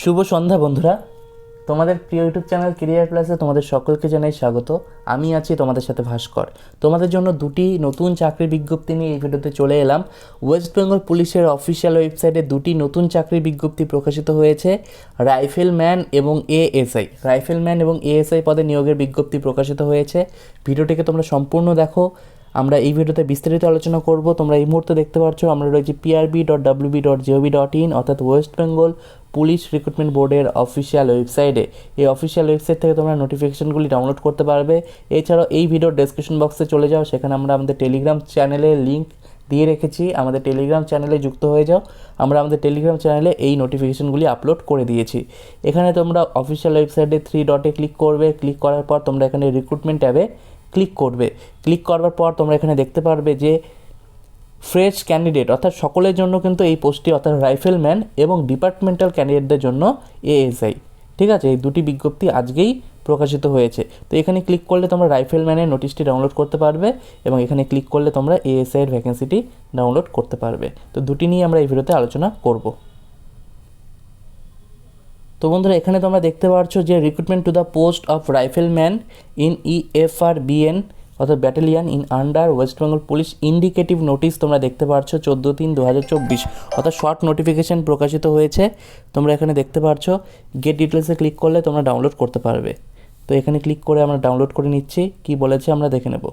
শুভ সন্ধ্যা, বন্ধুরা। তোমাদের প্রিয় ইউটিউব চ্যানেল কেরিয়ার প্লাসে তোমাদের সকলকে জানাই স্বাগত। আমি আছি তোমাদের সাথে ভাস্কর। তোমাদের জন্য দুটি নতুন চাকরির বিজ্ঞপ্তি নিয়ে এই ভিডিওতে চলে এলাম। ওয়েস্ট বেঙ্গল পুলিশের অফিসিয়াল ওয়েবসাইটে দুটি নতুন চাকরির বিজ্ঞপ্তি প্রকাশিত হয়েছে রাইফেলম্যান এবং এএসআই রাইফেলম্যান এবং এএসআই পদে নিয়োগের বিজ্ঞপ্তি প্রকাশিত হয়েছে। ভিডিওটিকে তোমরা সম্পূর্ণ দেখো। আমরা এই ভিডিওতে বিস্তারিত আলোচনা করব। তোমরা এই মুহূর্তে দেখতে পাচ্ছ, আমরা রয়েছি PRB dot WB dot GOV dot in অর্থাৎ ওয়েস্ট বেঙ্গল পুলিশ রিক্রুটমেন্ট বোর্ডের অফিসিয়াল ওয়েবসাইটে। এই অফিসিয়াল ওয়েবসাইট থেকে তোমরা নোটিফিকেশনগুলি ডাউনলোড করতে পারবে। এছাড়াও এই ভিডিওর ডেসক্রিপশন বক্সে চলে যাও, সেখানে আমরা আমাদের টেলিগ্রাম চ্যানেলের লিঙ্ক দিয়ে রেখেছি। আমাদের টেলিগ্রাম চ্যানেলে যুক্ত হয়ে যাও। আমরা আমাদের টেলিগ্রাম চ্যানেলে এই নোটিফিকেশনগুলি আপলোড করে দিয়েছি। এখানে তোমরা অফিসিয়াল ওয়েবসাইটে থ্রি ডটে ক্লিক করবে। ক্লিক করার পর তোমরা এখানে রিক্রুটমেন্ট ট্যাবে ক্লিক করবে। ক্লিক করবার পর তোমরা এখানে দেখতে পারবে যে ফ্রেশ ক্যান্ডিডেট অর্থাৎ সকলের জন্য কিন্তু এই পোস্টটি অর্থাৎ রাইফেলম্যান এবং ডিপার্টমেন্টাল ক্যান্ডিডেটদের জন্য এএসআই ঠিক আছে? এই দুটি বিজ্ঞপ্তি আজকেই প্রকাশিত হয়েছে। তো এখানে ক্লিক করলে তোমরা রাইফেলম্যানের নোটিশটি ডাউনলোড করতে পারবে এবং এখানে ক্লিক করলে তোমরা এএসআই এর ভ্যাকেন্সিটি ডাউনলোড করতে পারবে। তো দুটি নিয়ে আমরা এই ভিডিওতে আলোচনা করব। তো বন্ধুরা, এখানে তোমরা দেখতে পাচ্ছ যে recruitment to the post of rifleman in EFR BN অর্থাৎ battalion in under West Bengal police indicative notice তোমরা দেখতে পাচ্ছ চোদ্দ তিন দু হাজার চব্বিশ। অর্থাৎ শর্ট নোটিফিকেশান প্রকাশিত হয়েছে। তোমরা এখানে দেখতে পাচ্ছ গেট ডিটেলসে ক্লিক করলে তোমরা ডাউনলোড করতে পারবে। তো এখানে ক্লিক করে আমরা ডাউনলোড করে নিচ্ছি, কি বলেছে আমরা দেখে নেব।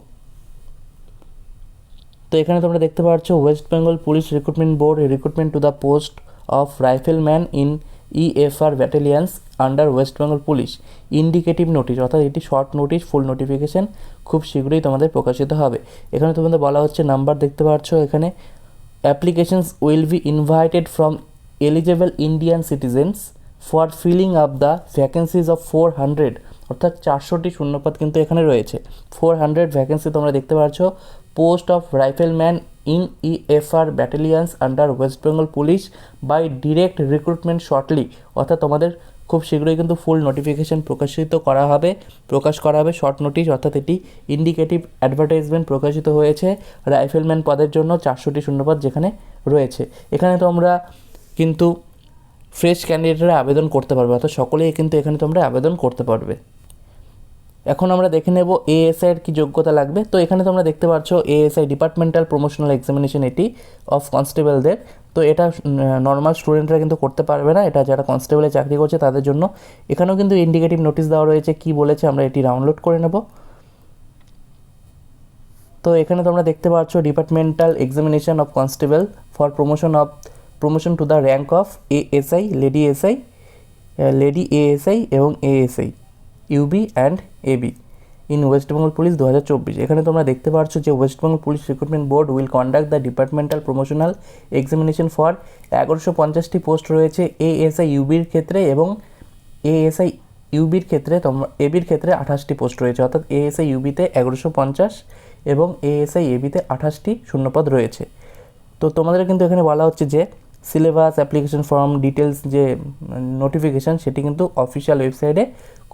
তো এখানে তোমরা দেখতে পাচ্ছ West Bengal police recruitment board recruitment to the post of rifleman in EFR battalions under West Bengal police indicative notice অর্থাৎ এটি শর্ট নোটিশ ফুল নোটিফিকেশন খুব শীঘ্রই তোমাদের প্রকাশিত হবে। এখানে তোমাদের বলা হচ্ছে নাম্বার দেখতে পাচ্ছ এখানে। Applications will be invited from eligible Indian citizens for filling up the vacancies of four hundred অর্থাৎ চারশোটি শূন্যপদ কিন্তু এখানে রয়েছে। ফোর হান্ড্রেড ভ্যাকেন্সি তোমরা দেখতে পাচ্ছ। Post of rifleman in EFR battalions under West Bengal police by direct recruitment shortly. অর্থাৎ তোমাদের খুব শীঘ্রই কিন্তু ফুল নোটিফিকেশন প্রকাশিত করা হবে, প্রকাশ করা হবে শর্ট নোটিশ, অর্থাৎ এটি ইন্ডিকেটিভ অ্যাডভার্টাইজমেন্ট প্রকাশিত হয়েছে রাইফেলম্যান পদের জন্য চারশোটি শূন্যপদ যেখানে রয়েছে। এখানে তোমরা কিন্তু ফ্রেশ ক্যান্ডিডেটরা আবেদন করতে পারবে, অর্থাৎ সকলেই কিন্তু এখানে তোমরা আবেদন করতে পারবে। এখন আমরা দেখে নেব এএসআই এর কি যোগ্যতা লাগবে। তো এখানে তোমরা দেখতে পাচ্ছ এএসআই ডিপার্টমেন্টাল প্রমোশনাল এক্সামিনেশন এটি অফ কনস্টেবলদের তো এটা নর্মাল স্টুডেন্টরা কিন্তু করতে পারবে না। এটা যারা কনস্টেবলে চাকরি করছে তাদের জন্য। এখানেও কিন্তু ইন্ডিকেটিভ নোটিশ দেওয়া রয়েছে কি বলেছে, আমরা এটি ডাউনলোড করে নেব। তো এখানে তোমরা দেখতে পাচ্ছ departmental examination of constable for promotion of promotion to the rank of ASI lady SI lady ASI এবং ASI UB and AB in West Bengal police দু হাজার চব্বিশ। এখানে তোমরা দেখতে পাচ্ছ যে West Bengal police recruitment board will conduct the departmental promotional examination for এগারোশো পঞ্চাশটি পোস্ট রয়েছে এএসআই ইউবির ক্ষেত্রে এবং এএসআই ইউবির ক্ষেত্রে তোমরা এবির ক্ষেত্রে আঠাশটি পোস্ট রয়েছে। অর্থাৎ এএসআই ইউবিতে এগারোশো পঞ্চাশ এবং এএসআই এবিতে আঠাশটি শূন্যপদ রয়েছে। তো তোমাদের কিন্তু এখানে বলা হচ্ছে যে সিলেবাস অ্যাপ্লিকেশন ফর্ম ডিটেলস যে নোটিফিকেশান সেটি কিন্তু অফিসিয়াল ওয়েবসাইটে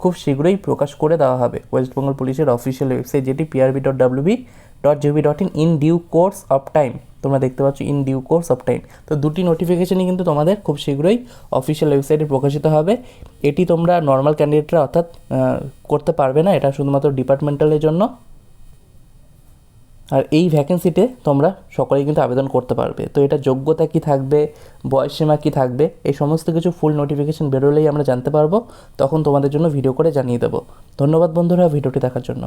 খুব শীঘ্রই প্রকাশ করে দেওয়া হবে। ওয়েস্ট বেঙ্গল পুলিশের অফিসিয়াল ওয়েবসাইট যেটি PRB dot WB dot GB dot in in due course of time তোমরা দেখতে পাচ্ছ in due course of time তো দুটি নোটিফিকেশনই কিন্তু তোমাদের খুব শীঘ্রই অফিসিয়াল ওয়েবসাইটে প্রকাশিত হবে। এটি তোমরা নর্মাল ক্যান্ডিডেটরা অর্থাৎ করতে পারবে না। এটা শুধুমাত্র ডিপার্টমেন্টালের জন্য। আর এই ভ্যাকেন্সিতে তোমরা সকলেই কিন্তু আবেদন করতে পারবে। তো এটা যোগ্যতা কি থাকবে বয়সসীমা কি থাকবে, এই সমস্ত কিছু ফুল নোটিফিকেশান বেরোলেই আমরা জানতে পারব। তখন তোমাদের জন্য ভিডিও করে জানিয়ে দেবো। ধন্যবাদ বন্ধুরা ভিডিওটি দেখার জন্য।